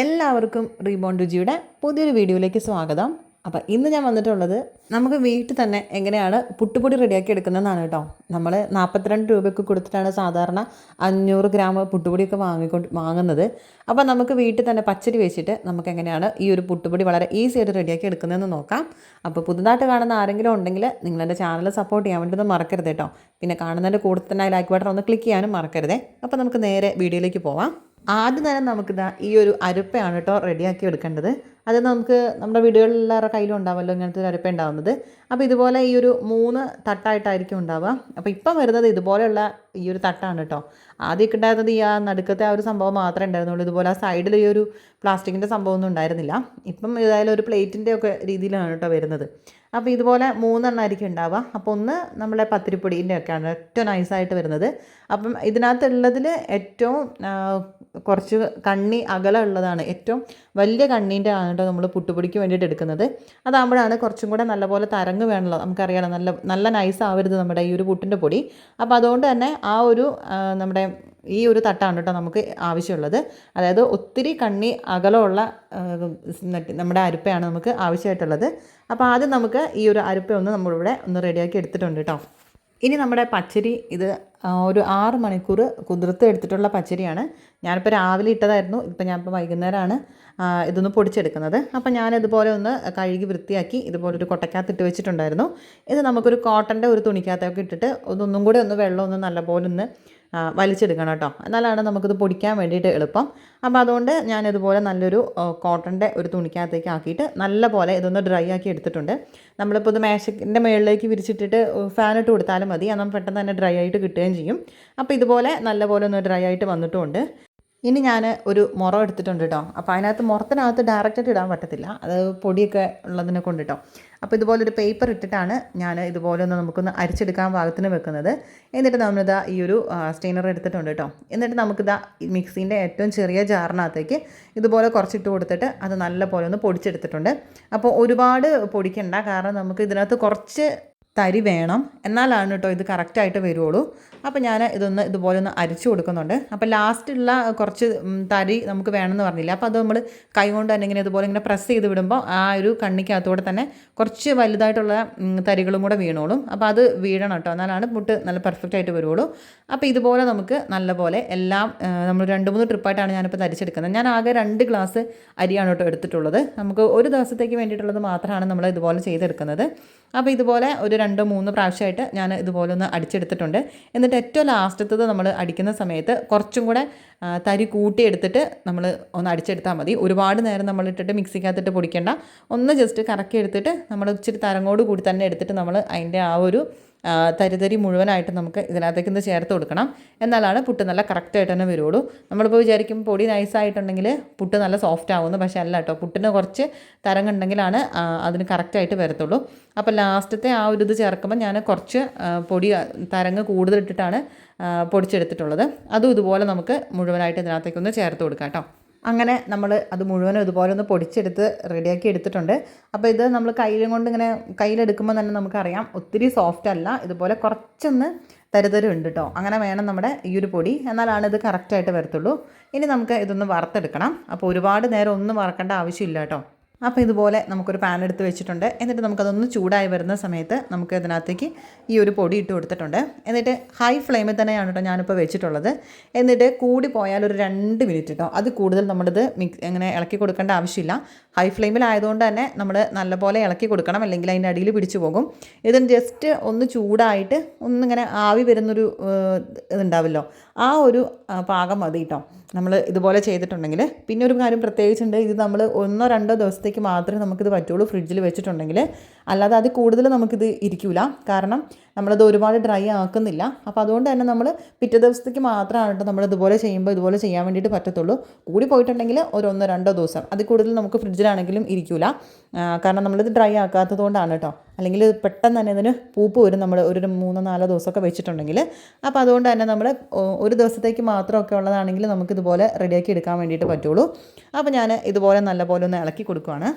എല്ലാവർക്കും റീബോൺ രുചിയുടെ പുതിയൊരു വീഡിയോയിലേക്ക് സ്വാഗതം. അപ്പോൾ ഇന്ന് ഞാൻ വന്നിട്ടുള്ളത് നമുക്ക് വീട്ടിൽ തന്നെ എങ്ങനെയാണ് പുട്ടുപൊടി റെഡിയാക്കി എടുക്കുന്നതെന്നാണ് കേട്ടോ. നമ്മൾ നാൽപ്പത്തിരണ്ട് രൂപയ്ക്ക് കൊടുത്തിട്ടാണ് സാധാരണ അഞ്ഞൂറ് ഗ്രാം പുട്ടുപൊടിയൊക്കെ വാങ്ങിക്കൊണ്ട് വാങ്ങുന്നത്. അപ്പോൾ നമുക്ക് വീട്ടിൽ തന്നെ പച്ചരി വെച്ചിട്ട് നമുക്ക് എങ്ങനെയാണ് ഈ ഒരു പുട്ടുപൊടി വളരെ ഈസി ആയിട്ട് റെഡിയാക്കി എടുക്കുന്നതെന്ന് നോക്കാം. അപ്പോൾ പുതുതായിട്ട് കാണുന്ന ആരെങ്കിലും ഉണ്ടെങ്കിൽ നിങ്ങൾ എന്റെ ചാനൽ സപ്പോർട്ട് ചെയ്യാൻ വേണ്ടി മറക്കരുത് കേട്ടോ. പിന്നെ കാണുന്നതിന്റെ കൂടെ തന്നെ ലൈക്ക് ബട്ടൺ ഒന്ന് ക്ലിക്ക് ചെയ്യാനും മറക്കരുതേ. അപ്പോൾ നമുക്ക് നേരെ വീഡിയോയിലേക്ക് പോവാം. ആദ്യം തന്നെ നമുക്കിതാ ഈ ഒരു അരുപ്പയാണ് കേട്ടോ റെഡിയാക്കി എടുക്കേണ്ടത്. അത് നമുക്ക് നമ്മുടെ വീടുകളിലെല്ലാവരുടെ കയ്യിലും ഉണ്ടാവുമല്ലോ ഇങ്ങനത്തെ ഒരു അരപ്പ ഉണ്ടാവുന്നത്. അപ്പോൾ ഇതുപോലെ ഈ ഒരു മൂന്ന് തട്ടായിട്ടായിരിക്കും ഉണ്ടാവുക. അപ്പോൾ ഇപ്പം വരുന്നത് ഇതുപോലെയുള്ള ഈ ഒരു തട്ടാണ് കേട്ടോ. ആദ്യമൊക്കെ ഉണ്ടായിരുന്നത് ഈ ആ നടുക്കത്തെ ആ ഒരു സംഭവം മാത്രമേ ഉണ്ടായിരുന്നുള്ളൂ. ഇതുപോലെ ആ സൈഡിൽ ഈ ഒരു പ്ലാസ്റ്റിക്കിന്റെ സംഭവമൊന്നും ഉണ്ടായിരുന്നില്ല. ഇപ്പം ഏതായാലും ഒരു പ്ലേറ്റിന്റെ ഒക്കെ രീതിയിലാണ് കേട്ടോ വരുന്നത്. അപ്പോൾ ഇതുപോലെ മൂന്നെണ്ണം ആയിരിക്കും ഉണ്ടാവുക. അപ്പോൾ ഒന്ന് നമ്മളെ പത്തിരിപ്പൊടീന്റെ ഒക്കെയാണ് ഏറ്റവും നൈസായിട്ട് വരുന്നത്. അപ്പം ഇതിനകത്തുള്ളതിൽ ഏറ്റവും കുറച്ച് കണ്ണി അകലമുള്ളതാണ് ഏറ്റവും വലിയ കണ്ണീന്റെ ആണ് കേട്ടോ നമ്മൾ പുട്ടുപൊടിക്ക് വേണ്ടിയിട്ട് എടുക്കുന്നത്. അതാകുമ്പോഴാണ് കുറച്ചും കൂടെ നല്ലപോലെ തരങ്ങ് വേണമല്ലോ നമുക്കറിയാലോ നല്ല നല്ല നൈസ് ആവരുത് നമ്മുടെ ഈ ഒരു പുട്ടിന്റെ പൊടി. അപ്പോൾ അതുകൊണ്ട് തന്നെ ആ ഒരു നമ്മുടെ ഈ ഒരു തട്ടാണ് കേട്ടോ നമുക്ക് ആവശ്യമുള്ളത്. അതായത് ഒത്തിരി കണ്ണി അകലമുള്ള നമ്മുടെ അരിപ്പയാണ് നമുക്ക് ആവശ്യമായിട്ടുള്ളത്. അപ്പോൾ ആദ്യം നമുക്ക് ഈ ഒരു അരിപ്പ ഒന്ന് നമ്മളിവിടെ ഒന്ന് റെഡിയാക്കി എടുത്തിട്ടുണ്ട് കേട്ടോ. ഇനി നമ്മുടെ പച്ചരി ഇത് ഒരു ആറ് മണിക്കൂർ കുതിർത്ത് എടുത്തിട്ടുള്ള പച്ചരിയാണ്. ഞാനിപ്പോൾ രാവിലെ ഇട്ടതായിരുന്നു. ഇപ്പം ഞാനിപ്പോൾ വൈകുന്നേരമാണ് ഇതൊന്ന് പൊടിച്ചെടുക്കുന്നത്. അപ്പം ഞാനിതുപോലെ ഒന്ന് കഴുകി വൃത്തിയാക്കി ഇതുപോലെ ഒരു കൊട്ടക്കകത്ത് ഇട്ട് വെച്ചിട്ടുണ്ടായിരുന്നു. ഇത് നമുക്കൊരു കോട്ടന്റെ ഒരു തുണിക്കകത്തൊക്കെ ഇട്ടിട്ട് ഒന്നൊന്നും കൂടെ ഒന്ന് വെള്ളം ഒന്ന് നല്ലപോലെ ഒന്ന് വലിച്ചെടുക്കണം കേട്ടോ. എന്നാലാണ് നമുക്കിത് പൊടിക്കാൻ വേണ്ടിയിട്ട് എളുപ്പം. അപ്പോൾ അതുകൊണ്ട് ഞാനിതുപോലെ നല്ലൊരു കോട്ടന്റെ ഒരു തുണിക്കകത്തേക്ക് ആക്കിയിട്ട് നല്ല പോലെ ഇതൊന്ന് ഡ്രൈ ആക്കി എടുത്തിട്ടുണ്ട്. നമ്മളിപ്പോൾ ഇത് മേശക്കിന്റെ മുകളിലേക്ക് വിരിച്ചിട്ടിട്ട് ഫാനിട്ട് കൊടുത്താലും മതി. എന്നാൽ പെട്ടെന്ന് തന്നെ ഡ്രൈ ആയിട്ട് കിട്ടുകയും ചെയ്യും. അപ്പോൾ ഇതുപോലെ നല്ല പോലെ ഒന്ന് ഡ്രൈ ആയിട്ട് വന്നിട്ടുമുണ്ട് ഇനി ഞാൻ ഒരു മുറം എടുത്തിട്ടുണ്ട് കേട്ടോ അപ്പോൾ അതിനകത്ത് മുറത്തിനകത്ത് ഡയറക്റ്റായിട്ട് ഇടാൻ പറ്റത്തില്ല. അത് പൊടിയൊക്കെ ഉള്ളതിനെ കൊണ്ട് കേട്ടോ അപ്പോൾ ഇതുപോലൊരു പേപ്പർ ഇട്ടിട്ടാണ് ഞാൻ ഇതുപോലെ ഒന്ന് നമുക്കൊന്ന് അരിച്ചെടുക്കാൻ പാകത്തിന് വെക്കുന്നത്. എന്നിട്ട് നമ്മളിതാ ഈ ഒരു സ്റ്റെയിനർ എടുത്തിട്ടുണ്ട് കേട്ടോ എന്നിട്ട് നമുക്കിതാ മിക്സീന്റെ ഏറ്റവും ചെറിയ ജാറിനകത്തേക്ക് ഇതുപോലെ കുറച്ചിട്ട് കൊടുത്തിട്ട് അത് നല്ല പോലെ ഒന്ന് പൊടിച്ചെടുത്തിട്ടുണ്ട്. അപ്പോൾ ഒരുപാട് പൊടിക്കണ്ട. കാരണം നമുക്ക് ഇതിനകത്ത് കുറച്ച് തരി വേണം. എന്നാലാണ് കേട്ടോ ഇത് കറക്റ്റായിട്ട് വരുള്ളൂ അപ്പോൾ ഞാൻ ഇതൊന്ന് ഇതുപോലെ ഒന്ന് അരിച്ചു കൊടുക്കുന്നുണ്ട്. അപ്പോൾ ലാസ്റ്റുള്ള കുറച്ച് തരി നമുക്ക് വേണമെന്ന് പറഞ്ഞില്ല. അപ്പോൾ അത് നമ്മൾ കൈ കൊണ്ട് തന്നെ ഇങ്ങനെ ഇതുപോലെ ഇങ്ങനെ പ്രസ് ചെയ്ത് വിടുമ്പോൾ ആ ഒരു കണ്ണിക്കകത്തൂടെ തന്നെ കുറച്ച് വലുതായിട്ടുള്ള തരികളും കൂടെ വീണോളും. അപ്പോൾ അത് വീഴണം കേട്ടോ. എന്നാലാണ് മുട്ട് നല്ല പെർഫെക്റ്റ് ആയിട്ട് വരുള്ളൂ അപ്പോൾ ഇതുപോലെ നമുക്ക് നല്ലപോലെ എല്ലാം നമ്മൾ രണ്ട് മൂന്ന് ട്രിപ്പായിട്ടാണ് ഞാനിപ്പോൾ തരിച്ചെടുക്കുന്നത്. ഞാൻ ആകെ രണ്ട് ഗ്ലാസ് അരിയാണ് കേട്ടോ എടുത്തിട്ടുള്ളത്. നമുക്ക് ഒരു ദിവസത്തേക്ക് വേണ്ടിയിട്ടുള്ളത് മാത്രമാണ് നമ്മൾ ഇതുപോലെ ചെയ്തെടുക്കുന്നത്. അപ്പോൾ ഇതുപോലെ ഒരു രണ്ട് മൂന്ന് പ്രാവശ്യമായിട്ട് ഞാൻ ഇതുപോലെ ഒന്ന് അടിച്ചെടുത്തിട്ടുണ്ട്. എന്നിട്ട് ഏറ്റവും ലാസ്റ്റത്തത് നമ്മൾ അടിക്കുന്ന സമയത്ത് കുറച്ചും കൂടെ തരി കൂട്ടിയെടുത്തിട്ട് നമ്മൾ ഒന്ന് അടിച്ചെടുത്താൽ മതി. ഒരുപാട് നേരം നമ്മൾ ഇട്ടിട്ട് മിക്സിക്കകത്തിട്ട് പൊടിക്കേണ്ട. ഒന്ന് ജസ്റ്റ് കറക്കി എടുത്തിട്ട് നമ്മൾ ഇച്ചിരി തരങ്ങോട് കൂടി തന്നെ എടുത്തിട്ട് നമ്മൾ അതിന്റെ ആ ഒരു തരിതരി മുഴുവനായിട്ട് നമുക്ക് ഇതിനകത്തേക്ക് ഒന്ന് ചേർത്ത് കൊടുക്കണം. എന്നാലാണ് പുട്ട് നല്ല കറക്റ്റായിട്ട് തന്നെ വരുള്ളൂ നമ്മളിപ്പോൾ വിചാരിക്കും പൊടി നൈസായിട്ടുണ്ടെങ്കിൽ പുട്ട് നല്ല സോഫ്റ്റ് ആവുന്നു. പക്ഷേ അല്ല കേട്ടോ പുട്ടിന് കുറച്ച് തരങ്ങുണ്ടെങ്കിലാണ് അതിന് കറക്റ്റായിട്ട് വരത്തുള്ളൂ. അപ്പോൾ ലാസ്റ്റത്തെ ആ ഒരു ഇത് ചേർക്കുമ്പോൾ ഞാൻ കുറച്ച് പൊടി തരങ്ങ് കൂടുതലിട്ടിട്ടാണ് പൊടിച്ചെടുത്തിട്ടുള്ളത്. അതും ഇതുപോലെ നമുക്ക് മുഴുവനായിട്ട് ഇതിനകത്തേക്കൊന്ന് ചേർത്ത് കൊടുക്കാം കേട്ടോ അങ്ങനെ നമ്മൾ അത് മുഴുവനും ഇതുപോലെ ഒന്ന് പൊടിച്ചെടുത്ത് റെഡിയാക്കി എടുത്തിട്ടുണ്ട്. അപ്പോൾ ഇത് നമ്മൾ കയ്യിലും കൊണ്ട് ഇങ്ങനെ കയ്യിലെടുക്കുമ്പോൾ തന്നെ നമുക്കറിയാം ഒത്തിരി സോഫ്റ്റ് അല്ല. ഇതുപോലെ കുറച്ചൊന്ന് തരുതരും ഉണ്ട് കേട്ടോ അങ്ങനെ വേണം നമ്മുടെ ഈ ഒരു പൊടി. എന്നാലാണ് ഇത് കറക്റ്റായിട്ട് വരത്തുള്ളൂ. ഇനി നമുക്ക് ഇതൊന്ന് വറുത്തെടുക്കണം. അപ്പോൾ ഒരുപാട് നേരം ഒന്നും വറക്കേണ്ട ആവശ്യമില്ല കേട്ടോ അപ്പോൾ ഇതുപോലെ നമുക്കൊരു പാൻ എടുത്ത് വെച്ചിട്ടുണ്ട്. എന്നിട്ട് നമുക്കതൊന്ന് ചൂടായി വരുന്ന സമയത്ത് നമുക്ക് ഇതിനകത്തേക്ക് ഈ ഒരു പൊടി ഇട്ട് കൊടുത്തിട്ടുണ്ട്. എന്നിട്ട് ഹൈ ഫ്ലെയിമിൽ തന്നെയാണ് കേട്ടോ ഞാനിപ്പോൾ വെച്ചിട്ടുള്ളത്. എന്നിട്ട് കൂടി പോയാൽ ഒരു രണ്ട് മിനിറ്റ് കേട്ടോ അത് കൂടുതൽ നമ്മളിത് മിക്സ് അങ്ങനെ ഇളക്കി കൊടുക്കേണ്ട ആവശ്യമില്ല. ഹൈ ഫ്ലെയിമിലായതുകൊണ്ട് തന്നെ നമ്മൾ നല്ലപോലെ ഇളക്കി കൊടുക്കണം. അല്ലെങ്കിൽ അതിന്റെ അടിയിൽ പിടിച്ചു പോകും. ഇത് ജസ്റ്റ് ഒന്ന് ചൂടായിട്ട് ഒന്നിങ്ങനെ ആവി വരുന്നൊരു ഇതുണ്ടാവില്ലോ. ആ ഒരു പാകം മതി കേട്ടോ നമ്മൾ ഇതുപോലെ ചെയ്തിട്ടുണ്ടെങ്കിൽ പിന്നെ ഒരു കാര്യം പ്രത്യേകിച്ചുണ്ട്. ഇത് നമ്മൾ ഒന്നോ രണ്ടോ ദിവസത്തേക്ക് മാത്രമേ നമുക്കിത് പറ്റുള്ളൂ ഫ്രിഡ്ജിൽ വെച്ചിട്ടുണ്ടെങ്കിൽ. അല്ലാതെ അത് കൂടുതൽ നമുക്കിത് ഇരിക്കില്ല കാരണം നമ്മളത് ഒരുപാട് ഡ്രൈ ആക്കുന്നില്ല. അപ്പോൾ അതുകൊണ്ട് തന്നെ നമ്മൾ പിറ്റേ ദിവസത്തേക്ക് മാത്രമാണ് കേട്ടോ നമ്മൾ ഇതുപോലെ ചെയ്യുമ്പോൾ ഇതുപോലെ ചെയ്യാൻ വേണ്ടിയിട്ട് പറ്റത്തുള്ളൂ. കൂടി പോയിട്ടുണ്ടെങ്കിൽ ഒരു ഒന്നോ രണ്ടോ ദിവസം. അതിൽ കൂടുതൽ നമുക്ക് ഫ്രിഡ്ജിലാണെങ്കിലും ഇരിക്കില്ല കാരണം നമ്മളിത് ഡ്രൈ ആക്കാത്തത് കൊണ്ടാണ് കേട്ടോ. അല്ലെങ്കിൽ പെട്ടെന്ന് തന്നെ ഇതിന് പൂപ്പ് വരും. നമ്മൾ ഒരു മൂന്നോ നാലോ ദിവസമൊക്കെ വെച്ചിട്ടുണ്ടെങ്കിൽ അപ്പോൾ അതുകൊണ്ട് തന്നെ നമ്മൾ ഒരു ദിവസത്തേക്ക് മാത്രമൊക്കെ ഉള്ളതാണെങ്കിൽ നമുക്കിതുപോലെ റെഡിയാക്കി എടുക്കാൻ വേണ്ടിയിട്ട് പറ്റുള്ളൂ. അപ്പോൾ ഞാൻ ഇതുപോലെ നല്ല പോലെ ഒന്ന് ഇളക്കി കൊടുക്കുവാണ്.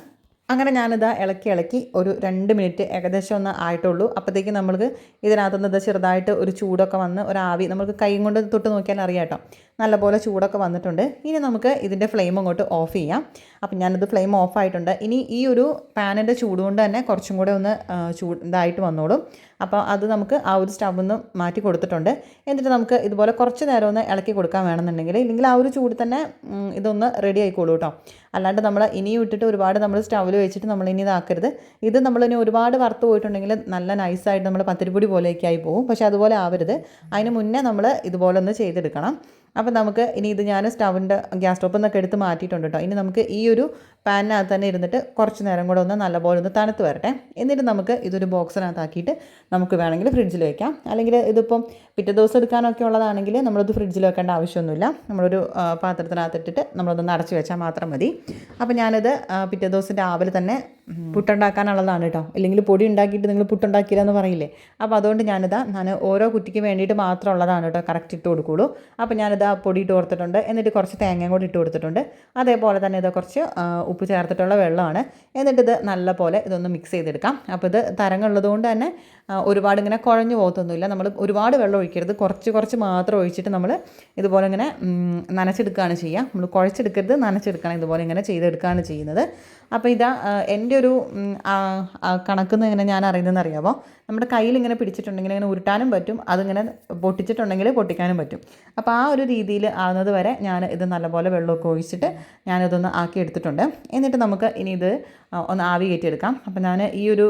അങ്ങനെ ഞാനിത് ഇളക്കി ഇളക്കി ഒരു രണ്ട് മിനിറ്റ് ഏകദേശം ഒന്ന് ആയിട്ടുള്ളൂ. അപ്പോഴത്തേക്ക് നമ്മൾക്ക് ഇതിനകത്തുനിന്ന് ഇത് ചെറുതായിട്ട് ഒരു ചൂടൊക്കെ വന്ന് ഒരു ആവി നമുക്ക് കൈ കൊണ്ട് തൊട്ട് നോക്കിയാൽ അറിയാം കേട്ടോ. നല്ലപോലെ ചൂടൊക്കെ വന്നിട്ടുണ്ട്. ഇനി നമുക്ക് ഇതിന്റെ ഫ്ലെയിം അങ്ങോട്ട് ഓഫ് ചെയ്യാം. അപ്പം ഞാനിത് ഫ്ലെയിം ഓഫ് ആയിട്ടുണ്ട്. ഇനി ഈ ഒരു പാനിന്റെ ചൂടുകൊണ്ട് തന്നെ കുറച്ചും കൂടെ ഒന്ന് ചൂട് ഇതായിട്ട് വന്നോളും. അപ്പോൾ അത് നമുക്ക് ആ ഒരു സ്റ്റവ് ഒന്ന് മാറ്റി കൊടുത്തിട്ടുണ്ട്. എന്നിട്ട് നമുക്ക് ഇതുപോലെ കുറച്ച് നേരം ഒന്ന് ഇളക്കി കൊടുക്കാൻ വേണമെന്നുണ്ടെങ്കിൽ ഇല്ലെങ്കിൽ ആ ഒരു ചൂട് തന്നെ ഇതൊന്ന് റെഡി ആയിക്കോളൂ കേട്ടോ. അല്ലാണ്ട് നമ്മൾ ഇനിയും ഇട്ടിട്ട് ഒരുപാട് നമ്മൾ സ്റ്റവിൽ വെച്ചിട്ട് ഇനി ഇതാക്കരുത്. ഇത് നമ്മളിനി ഒരുപാട് വറുത്ത് പോയിട്ടുണ്ടെങ്കിൽ നല്ല നൈസായിട്ട് നമ്മൾ പത്തിരിപ്പൊടി പോലെയൊക്കെ ആയി പോകും പക്ഷേ അതുപോലെ ആവരുത്. അതിന് മുന്നേ നമ്മൾ ഇതുപോലെ ഒന്ന് ചെയ്തെടുക്കണം. അപ്പോൾ നമുക്ക് ഇനി ഇത് ഞാൻ സ്റ്റവിന്റെ ഗ്യാസ് സ്റ്റോപ്പിൽ നിന്നൊക്കെ എടുത്ത് മാറ്റിയിട്ടുണ്ട് കേട്ടോ ഇനി നമുക്ക് ഈ ഒരു പാനിനകത്ത് തന്നെ ഇരുന്നിട്ട് കുറച്ച് നേരം കൂടെ ഒന്ന് നല്ലപോലെ ഒന്ന് തണുത്ത് വരട്ടെ. എന്നിട്ട് നമുക്ക് ഇതൊരു ബോക്സിനകത്താക്കിയിട്ട് നമുക്ക് വേണമെങ്കിൽ ഫ്രിഡ്ജിൽ വെക്കാം. അല്ലെങ്കിൽ ഇതിപ്പം പിറ്റേ ദിവസം എടുക്കാനൊക്കെ ഉള്ളതാണെങ്കിൽ നമ്മളത് ഫ്രിഡ്ജിൽ വെക്കേണ്ട ആവശ്യമൊന്നുമില്ല. നമ്മളൊരു പാത്രത്തിനകത്തിട്ടിട്ട് നമ്മളതൊന്ന് നടച്ച് വെച്ചാൽ മാത്രം മതി. അപ്പോൾ ഞാനിത് പിറ്റേ ദിവസം രാവിലെ തന്നെ പുട്ടുണ്ടാക്കാനുള്ളതാണ് കേട്ടോ അല്ലെങ്കിൽ പൊടി ഉണ്ടാക്കിയിട്ട് നിങ്ങൾ പുട്ടുണ്ടാക്കിയില്ല എന്ന് പറയില്ലേ. അപ്പോൾ അതുകൊണ്ട് ഞാനിതാ ഞാൻ ഓരോ കുറ്റിക്ക് വേണ്ടിയിട്ട് മാത്രം ഉള്ളതാണ് കേട്ടോ കറക്റ്റ് ഇട്ട് കൊടുക്കുള്ളൂ. അപ്പോൾ ഞാനിത് പൊടി ഇട്ട് കൊടുത്തിട്ടുണ്ട്. എന്നിട്ട് കുറച്ച് തേങ്ങയും കൂടി ഇട്ട് കൊടുത്തിട്ടുണ്ട്. അതേപോലെ തന്നെ ഇത് കുറച്ച് ഉപ്പ് ചേർത്തിട്ടുള്ള വെള്ളമാണ്. എന്നിട്ട് ഇത് നല്ലപോലെ ഇതൊന്ന് മിക്സ് ചെയ്തെടുക്കാം. അപ്പോൾ ഇത് തരങ്ങളുള്ളത് കൊണ്ട് തന്നെ ഒരുപാട് ഇങ്ങനെ കുഴഞ്ഞു പോകത്തൊന്നുമില്ല. നമ്മൾ ഒരുപാട് വെള്ളം ഒഴിക്കരുത്. കുറച്ച് കുറച്ച് മാത്രം ഒഴിച്ചിട്ട് നമ്മൾ ഇതുപോലെ ഇങ്ങനെ നനച്ചെടുക്കുകയാണ് ചെയ്യുക. നമ്മൾ കുഴച്ചെടുക്കരുത്. നനച്ചെടുക്കണം. ഇതുപോലെ ഇങ്ങനെ ചെയ്തെടുക്കുകയാണ് ചെയ്യുന്നത്. അപ്പോൾ ഇതാ എന്റെ ഒരു കണക്കെന്ന് ഇങ്ങനെ ഞാൻ അറിയുന്നതെന്ന് അറിയാമോ നമ്മുടെ കയ്യിൽ ഇങ്ങനെ പിടിച്ചിട്ടുണ്ടെങ്കിൽ ഇങ്ങനെ ഉരുട്ടാനും പറ്റും. അതിങ്ങനെ പൊട്ടിച്ചിട്ടുണ്ടെങ്കിൽ പൊട്ടിക്കാനും പറ്റും. അപ്പോൾ ആ ഒരു രീതിയിൽ ആകുന്നത് വരെ ഞാൻ ഇത് നല്ലപോലെ വെള്ളമൊക്കെ ഒഴിച്ചിട്ട് ഞാനിതൊന്ന് ആക്കി എടുത്തിട്ടുണ്ട്. എന്നിട്ട് നമുക്ക് ഇനി ഇത് ഒന്ന് ആവി കയറ്റിയെടുക്കാം. അപ്പോൾ ഞാൻ ഈ ഒരു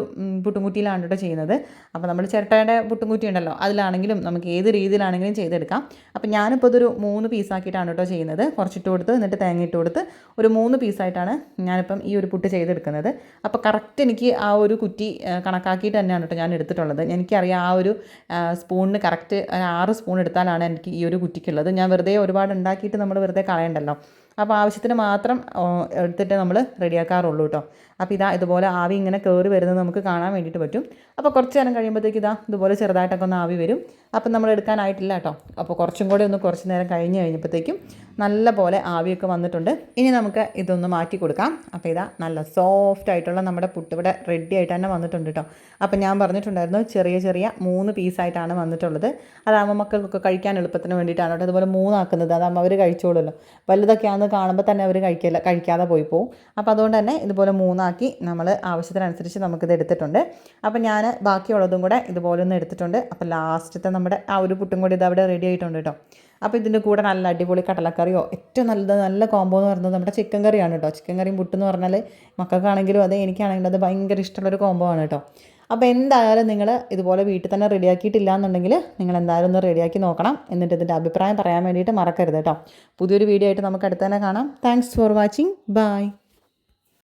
പുട്ടുംകുറ്റിയിലാണ് കേട്ടോ ചെയ്യുന്നത്. അപ്പോൾ നമ്മൾ ചിരട്ടയുടെ പുട്ടുംകുറ്റി ഉണ്ടല്ലോ അതിലാണെങ്കിലും നമുക്ക് ഏത് രീതിയിലാണെങ്കിലും ചെയ്തെടുക്കാം. അപ്പോൾ ഞാനിപ്പോൾ ഇതൊരു മൂന്ന് പീസാക്കിയിട്ടാണ് കേട്ടോ ചെയ്യുന്നത്. കുറച്ചിട്ട് കൊടുത്ത് എന്നിട്ട് തേങ്ങ ഇട്ട് കൊടുത്ത് ഒരു മൂന്ന് പീസായിട്ടാണ് ഞാനിപ്പം ഈ ഒരു പുട്ട് ചെയ്തെടുക്കുന്നത്. അപ്പോൾ കറക്റ്റ് എനിക്ക് ആ ഒരു കുറ്റി കണക്കാക്കിയിട്ട് തന്നെയാണ് കേട്ടോ ഞാൻ എടുത്തിട്ടുള്ളത്. എനിക്കറിയാം ആ ഒരു സ്പൂണിന് കറക്റ്റ് ആറ് സ്പൂൺ എടുത്താലാണ് എനിക്ക് ഈ ഒരു കുറ്റിക്കുള്ളത്. ഞാൻ വെറുതെ ഒരുപാട് ഉണ്ടാക്കിയിട്ട് നമ്മൾ വെറുതെ കളയണ്ടല്ലോ. അപ്പോൾ ആവശ്യത്തിന് മാത്രം എടുത്തിട്ട് നമ്മൾ റെഡിയാക്കാറുള്ളൂ കേട്ടോ. അപ്പോൾ ഇതാ ഇതുപോലെ ആവി ഇങ്ങനെ കയറി വരുന്നത് നമുക്ക് കാണാൻ വേണ്ടിയിട്ട് പറ്റും. അപ്പോൾ കുറച്ച് നേരം കഴിയുമ്പോഴത്തേക്ക് ഇതാ ഇതുപോലെ ചെറുതായിട്ടൊക്കെ ഒന്ന് ആവി വരും. അപ്പം നമ്മൾ എടുക്കാനായിട്ടില്ല കേട്ടോ. അപ്പോൾ കുറച്ചും കൂടി ഒന്ന് കുറച്ച് നേരം കഴിഞ്ഞ് കഴിഞ്ഞപ്പോഴത്തേക്കും നല്ല പോലെ ആവിയൊക്കെ വന്നിട്ടുണ്ട്. ഇനി നമുക്ക് ഇതൊന്ന് മാറ്റി കൊടുക്കാം. അപ്പോൾ ഇതാ നല്ല സോഫ്റ്റ് ആയിട്ടുള്ള നമ്മുടെ പുട്ട് ഇവിടെ റെഡി ആയിട്ട് തന്നെ വന്നിട്ടുണ്ട് കേട്ടോ. അപ്പോൾ ഞാൻ പറഞ്ഞിട്ടുണ്ടായിരുന്നു ചെറിയ ചെറിയ മൂന്ന് പീസായിട്ടാണ് വന്നിട്ടുള്ളത്. അതാകുമ്പോൾ മക്കൾക്കൊക്കെ കഴിക്കാൻ എളുപ്പത്തിന് വേണ്ടിയിട്ടാണ് കേട്ടോ അതുപോലെ മൂന്നാക്കുന്നത്. അതാകുമ്പോൾ അവർ കഴിച്ചോളുമല്ലോ. വലുതൊക്കെയാണെന്ന് കാണുമ്പോൾ തന്നെ അവർ കഴിക്കില്ല കഴിക്കാതെ പോയി പോകും അപ്പോൾ അതുകൊണ്ട് തന്നെ ഇതുപോലെ മൂന്നാക്കി നമ്മൾ ആവശ്യത്തിനനുസരിച്ച് നമുക്കിത് എടുത്തിട്ടുണ്ട്. അപ്പോൾ ഞാൻ ബാക്കിയുള്ളതും കൂടെ ഇതുപോലെ ഒന്ന് എടുത്തിട്ടുണ്ട്. അപ്പോൾ ലാസ്റ്റത്തെ നമ്മുടെ ആ ഒരു പുട്ടും കൂടി ഇത് അവിടെ റെഡി ആയിട്ടുണ്ട് കേട്ടോ. അപ്പോൾ ഇതിന്റെ കൂടെ നല്ല അടിപൊളി കടലക്കറിയോ ഏറ്റവും നല്ലത് നല്ല കോംബോ എന്ന് പറയുന്നത് നമ്മുടെ ചിക്കൻ കറിയാണ് കേട്ടോ. ചിക്കൻ കറിയും പുട്ടെന്ന് പറഞ്ഞാൽ മക്കൾക്കാണെങ്കിലും അതെ എനിക്കാണെങ്കിലും അത് ഭയങ്കര ഇഷ്ടമുള്ളൊരു കോംബോ ആണ് കേട്ടോ. അപ്പോൾ എന്തായാലും നിങ്ങൾ ഇതുപോലെ വീട്ടിൽ തന്നെ റെഡിയാക്കിയിട്ടില്ല എന്നുണ്ടെങ്കിൽ നിങ്ങൾ എന്തായാലും ഒന്ന് റെഡിയാക്കി നോക്കണം. എന്നിട്ട് ഇതിന്റെ അഭിപ്രായം പറയാൻ വേണ്ടിയിട്ട് മറക്കരുത് കേട്ടോ. പുതിയൊരു വീഡിയോ ആയിട്ട് നമുക്ക് അടുത്ത് തന്നെ കാണാം. Thanks for watching bye